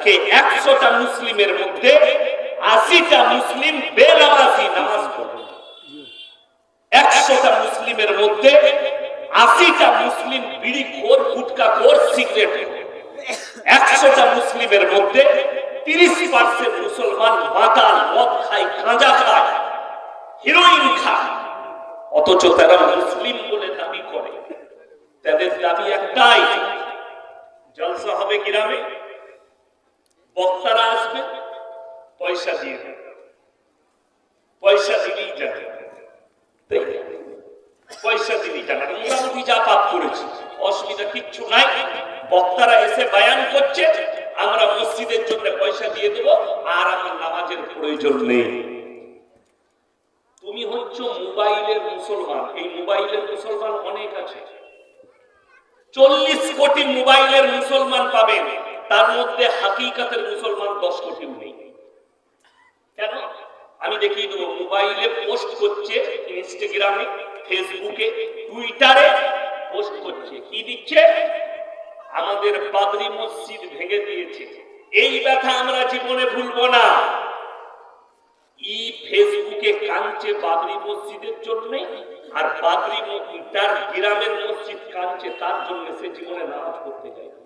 আজকে একশোটা মুসলিমের মধ্যে আশিটা মুসলিম বেনামাজি নামাজ পড়ে। একশোটা মুসলিমের মধ্যে আশিটা মুসলিম বিড়ি খোর, গুটকা খোর, সিগারেট একশোটা মুসলিমের মধ্যে তিরিশ পার্সেন্ট মুসলমান মাতাল, মদ খায় খায়, হিরোইন খায়। অথচ তারা মুসলিম বলে দাবি করে। তাদের দাবি একটাই, জলসা হবে গ্রামে? বক্তারা আসবে, পয়সা দিয়ে পয়সা দিলেই যাবে পয়সা দিলেই যাবে যা পাপ করেছি, অসুবিধা কিচ্ছু নাই। বক্তারা এসে বায়ান করছে, আমরা মসজিদের জন্য পয়সা দিয়ে দেব, আর আমার নামাজের প্রয়োজন নেই। তুমি হচ্ছ মোবাইলের মুসলমান। এই মোবাইলের মুসলমান অনেক আছে। চল্লিশ কোটি মোবাইলের মুসলমান পাবেন। তার মধ্যে হাকিকাতের মুসলমান দশ কোটিও নেই। কেন? আমি দেখিয়ে দেবো, মোবাইলে পোস্ট করছে, ইনস্টাগ্রামে, ফেসবুকে, টুইটারে পোস্ট করছে। কি দিচ্ছে? আমাদের বাদরি মসজিদ ভেঙে দিয়েছে। এই ব্যথা আমরা জীবনে ভুলবো না। ই ফেসবুকে কাঁদছে বাবরি মসজিদের জন্য, আর বাবরি ম- তার গ্রামের মসজিদ কাঁদছে তার জন্য সে জীবনে নামাজ পড়তে যায়।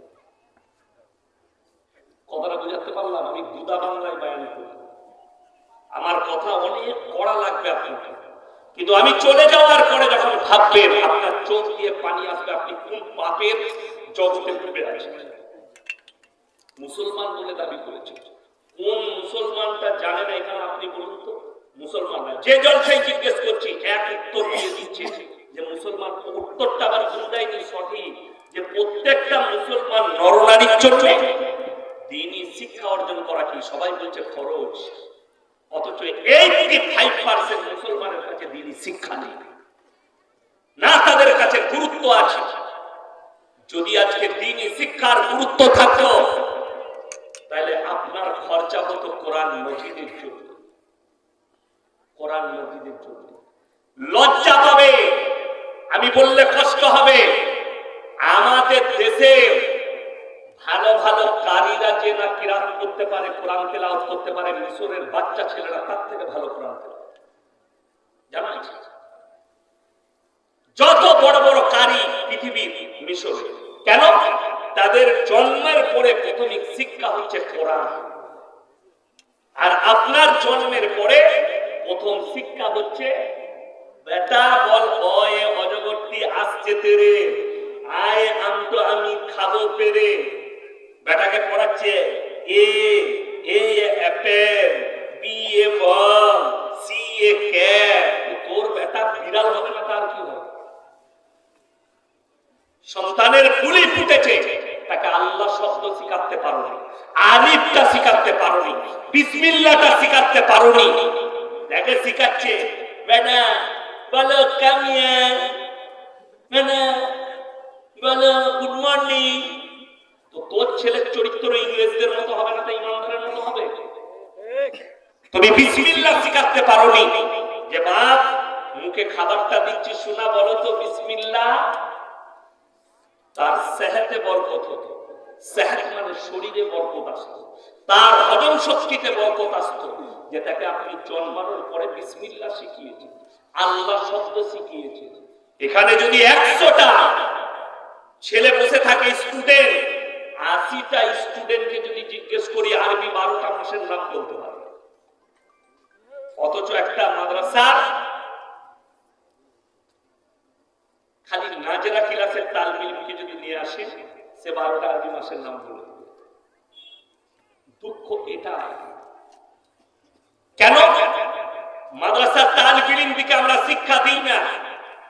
কথাটা বোঝাতে পারলাম? আমি গুদা বাংলায় বায়ান করি আমার কথা অনেক কড়া লাগবে আপনাকে। কিন্তু আমি চলে যাওয়ার পরে যখন ভাববেন আপনার চোখ দিয়ে পানি আসবে, আপনি কোন পাপের জগতে ডুবে আছেন? মুসলমান বলে দাবি করেছে কোন মুসলমানটা জানে না এখানে আপনি বলুন তো? মুসলমান না। যে জলসাই জিজ্ঞেস করছি, এক উত্তর দিয়ে দিচ্ছে যে মুসলমান উত্তরটা আবার ভুল দেয়নি সঠিক? যে প্রত্যেকটা মুসলমান নরনারীর জন্য দিনই শিক্ষা অর্জন করা কি? সবাই বলছে খরচ। অথচ এইটি ফাইভ পার্সেন্ট মুসলমানের কাছে দিনই শিক্ষা নেই। না তাদের কাছে গুরুত্ব আছে। যদি আজকে দিনই শিক্ষার গুরুত্ব থাকতো, তাহলে আপনার খরচা হতো কোরআন মসজিদের জন্য। কোরআন মসজিদের জন্য। লজ্জা পাবে, আমি বললে কষ্ট হবে। আমাদের দেশে ভালো ভালো কারীরা যে না কিরাত করতে পারে, কোরআন তেলাওয়াত করতে পারে, মিশরের বাচ্চা ছেলেরা তার থেকে ভালো কোরআন জানা? যত বড় বড় কারি পৃথিবীর মিশরে, কেন? তাদের জন্মের পরে প্রাথমিক শিক্ষা হচ্ছে কোরআন। আর আপনার জন্মের পরে প্রথম শিক্ষা হচ্ছে, বেটা বল অয়ে অজগরটি আসছে তেরে, আয় তো আমি খাব পেরে। বেটাকে পড়াচ্ছে A A apple B A ball C A cat তোর বেটা বিড়াল হবে না, তার কি হবে? সন্তানের ফুলি ফুটেছে, তাকে আল্লাহ শব্দ শিখাতে পারোনি, আলিফটা শিখাতে পারোনি, বিসমিল্লাটা শিখাতে পারোনি। দেখে শিখাচ্ছে, বেটা, বলো কামিয়া বেটা, বলো গুড মর্নিং তোর ছেলের চরিত্র ইংরেজদের মতো হবে না তাই ইমানদারের মতো হবে? তুমি বিসমিল্লা শিখাতে পারোনি। যে বাপ মুখে খাবারটা দিচ্ছি শোনা বলো তো বিসমিল্লা তার সেহেতে বরকত হতো। সেহেত মানে শরীরে বরকত আসতো। তার হজম শক্তিতে বরকত আসতো। যেটাকে আপনি জন্মানোর পরে বিসমিল্লা শিখিয়েছেন। আল্লাহ শব্দ শিখিয়েছেন। এখানে যদি একশোটা ছেলে বসে থাকে স্টুডেন্ট আশিটা স্টুডেন্টকে যদি জিজ্ঞেস করি, আরবি বারোটা মাসের নাম বলতে পারবে? অথচ একটা মাদ্রাসার খালি নাজরা ক্লাসের তালমিলকে যদি নিয়ে আসেন সে বারোটা আরবি মাসের নাম বলে দুঃখ এটা কেন? মাদ্রাসার তালবিলিম দিকে আমরা শিক্ষা দিই না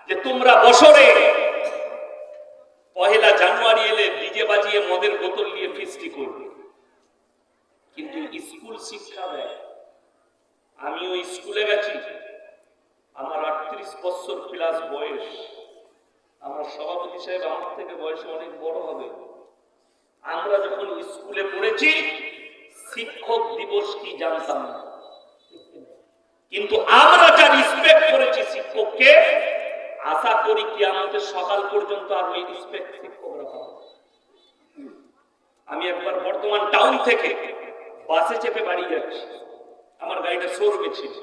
যে তোমরা বছরে পহেলা জানুয়ারি এলে ডিজে বাজিয়ে মদের বোতল নিয়ে ফিস্টি করবে। কিন্তু স্কুল শিক্ষা দেয়। আমিও স্কুলে গেছি। আমার আটত্রিশ বছর প্লাস বয়স। আমার সভাপতি সাহেব আমার থেকে বয়সে অনেক বড় হবে। আমরা যখন স্কুলে পড়েছি, শিক্ষক দিবস কি জানতাম না। কিন্তু আমরা যা রিসপেক্ট করেছি শিক্ষককে আশা করি কি আমাদের সকাল পর্যন্ত আর ওই পাবে। আমি একবার বর্তমান টাউন থেকে বাসে চেপে বাড়ি যাচ্ছি। আমার গাড়িটা শোরুমে ছিল।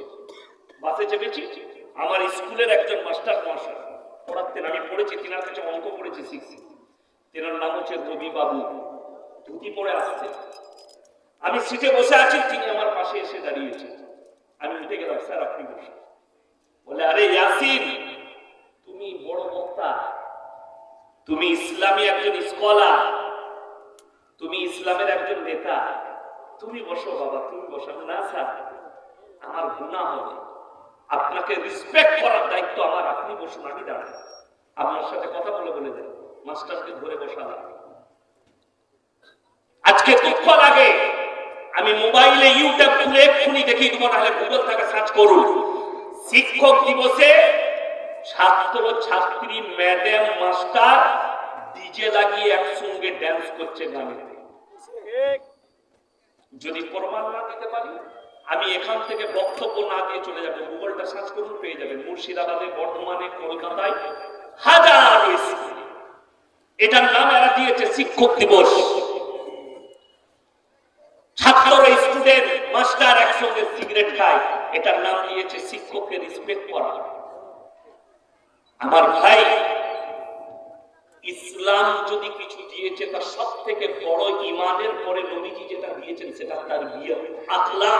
বাসে চেপেছি। আমার স্কুলের একজন মাস্টার মশাই পড়াতেন আমি পড়েছি, তিনার কাছে অঙ্ক পড়েছি শিখছি তেনার নাম হচ্ছে রবি বাবু ধুতি পড়ে আসছে। আমি সিটে বসে আছি, তিনি আমার পাশে এসে দাঁড়িয়েছে আমি উঠে গেলাম, স্যার, আপনি বসে বলে, আরে, ইয়াসিন! তুমি বড় বক্তা। তুমি ইসলামী একজন স্কলার তুমি ইসলামের একজন নেতা। তুমি বসো বাবা, তুমি বসো। না স্যার, আমার গুণা হবে। আপনাকে রিসপেক্ট করার দায়িত্ব আমার, আপনি বসুন, আমি দাঁড়াই আপনার সাথে কথা বলে বলে দেন মাস্টারকে ধরে বসালাম। আজকে দুঃখ লাগে আমি মোবাইলে ইউটিউব খুলে এক্ষুনি দেখি দেবো নাহলে গুগল থেকে সার্চ করুন। শিক্ষক দিবসে ছাত্র ছাত্রী ম্যাডাম মাস্টার ডিজে লাগিয়ে একসঙ্গে ড্যান্স করছে গানে যদি প্রমাণ না দিতে পারি, আমি এখান থেকে বক্তব্য না দিয়ে চলে যাব। গুগলটা সার্চ করুন, পেয়ে যাবেন। মুর্শিদাবাদে, বর্ধমানে, কলকাতায় হাজার এটার নাম এরা দিয়েছে শিক্ষক দিবস। ছাত্র স্টুডেন্ট, মাস্টার একসঙ্গে সিগারেট খায়। এটার নাম দিয়েছে শিক্ষককে রিসপেক্ট করা। আমার ভাই, ইসলাম যদি কিছু দিয়েছে, তার সব থেকে বড় ইমানের পরে নবীজি যেটা দিয়েছেন, সেটা তার বিয়ে। আকলা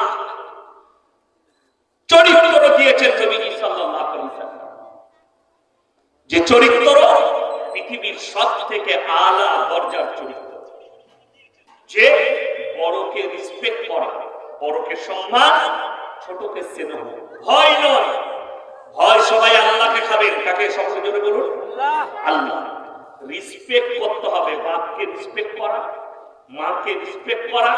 চরিত্র দিয়েছেন নবীজি সাল্লাল্লাহু ওয়াসাল্লাম। যে চরিত্র পৃথিবীর সব থেকে আলা দরজার চরিত্র। যে বড়কে রিসপেক্ট করা, বড়কে সম্মান, ছোটকে স্নেহ। ভয় নয়। ভয় সবাই আল্লাহকে খাবেন কাকে সবচেয়ে জোরে বলুন? আল্লাহ। রিসপেক্ট করতে হবে বাপকে রিসপেক্ট করা মাকে রিসপেক্ট করা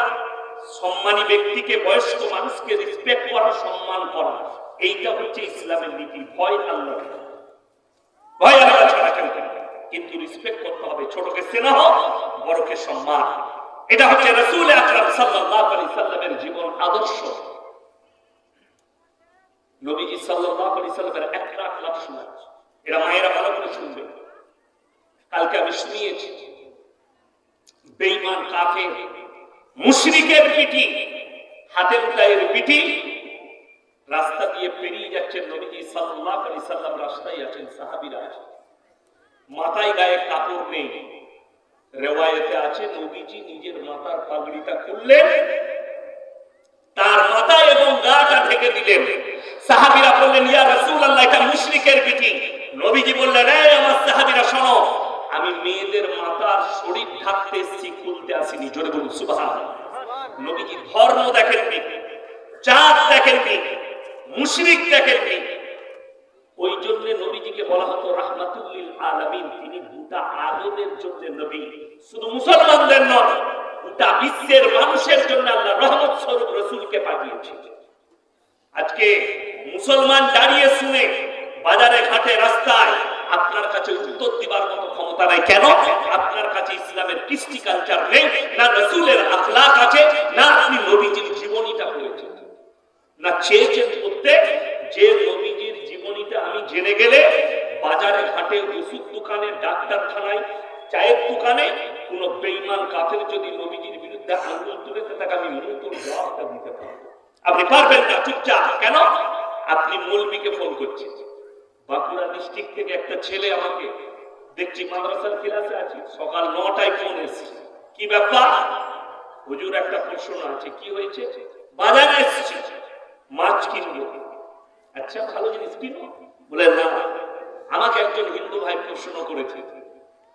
সম্মানী ব্যক্তিকে বয়স্ক মানুষকে রিসপেক্ট করা সম্মান করা। এইটা হচ্ছে ইসলামের নীতি। ভয় আল্লাহ। ভয় আল্লাহ ছাড়া কেউ কেউ কিন্তু রিসপেক্ট করতে হবে। ছোটকে স্নেহ বড়কে সম্মান। এটা হচ্ছে রসুল আকরাম সাল্লাল্লাহু আলাইহি সাল্লামের জীবন আদর্শ। সাল্লামের একটা আখলাক শোনা এরা মায়েরা ভালো করে শুনবে। কালকে আমি শুনিয়েছি, বেঈমান, কাফের, মুশরিকের পিটি হাতের উল্লায়ের পিটি রাস্তা দিয়ে পেরিয়ে যাচ্ছেন নবীজি সাল্লাল্লাহু আলাইহি সাল্লাম, রাস্তায় আছেন সাহাবীরা। আছেন মাথায় গায়ে কাপড় নেই। রেওয়ায়েতে আছে, নবীজি নিজের মাথার পাগড়িটা খুললেন, তার মাথা এবং গাটা ঢেকে দিলেন। সাহাবীরা বললেন, ইয়া রাসূলুল্লাহ, এটা মুশরিকের বিটি নবীজি বললেন, এই আমার সাহাবীরা, শোনো, আমি মেয়েদের মাথার শরীর ঢাকতে এসেছি, খুলতে আসিনি, জোরে বলুন, সুবহানাল্লাহ। নবীজি ধর্ম দেখেননি জাত দেখেননি মুশরিক দেখেননি ওই জন্য নবীজিকে বলা হতো, রাহমাতুল্লিল আলামিন। তিনি গোটা আদমের জন্য নবী। শুধু মুসলমানদের নয় গোটা বিশ্বের মানুষের জন্য আল্লাহ রহমত স্বরূপ রসুলকে পাঠিয়েছে। আজকে মুসলমান দাঁড়িয়ে শুনে বাজারে ঘাটে রাস্তায় আপনার কাছে উত্তর দিবার মতো ক্ষমতা নাই। কেন? আপনার কাছে ইসলামের কৃষ্টি কালচার নেই, না রসুলের আখলাক আছে, না আপনি নবীজির জীবনীটা করেছেন না চেয়েছেন করতে যে নবীজির জীবনীটা আমি জেনে গেলে বাজারে ঘাটে ওষুধ দোকানে, ডাক্তারখানায়, চায়ের দোকানে কোন বেইমান কাফের যদি নবীজির বিরুদ্ধে আঙ্গুল তুলেতে তাকে আমি মুখর জবাবটা দিতে পারব। আপনি পারবেন না, চুপচাপ। কেন? আপনি মৌলবীকে ফোন করছেন বাঁকুড়া ডিস্ট্রিক্ট থেকে একটা ছেলে আমাকে দেখছি, মাদ্রাসার ক্লাসে আছি, সকাল নটায় ফোন এসেছে। কি ব্যাপার? হুজুর, একটা প্রশ্ন আছে, কি হয়েছে? বাজারে এসেছে। মাছ কিনবো। আচ্ছা ভালো জিনিস কিনবো বলে, না। আমাকে একজন হিন্দু ভাই প্রশ্ন করেছে,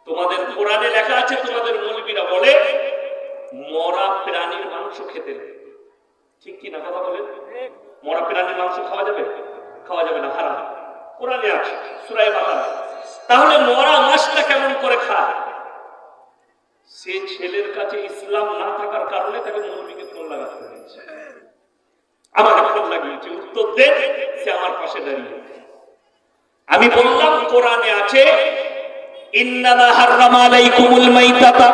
তোমাদের কোরআনে লেখা আছে, তোমাদের মৌলবীরা বলে, মরা প্রাণীর মাংস খেতে ঠিক কি না কথা বলেন? মরা প্রাণীর মাংস খাওয়া যাবে? খাওয়া যাবে না, হারাম। কোরআনে আছে সুরাই বাকারা। তাহলে মরা মাছটা কেমন করে খায়? সে ছেলের কাছে ইসলাম না থাকার কারণে তাকে মৌলবীকে ফোন লাগাতে হয়েছে। আমাকে ফোন লাগিয়েছে, উত্তর দেন সে আমার পাশে দাঁড়িয়ে। আমি বললাম, কোরআনে আছে, ইন্নামা হাররামা আলাইকুমুল মাইতাতা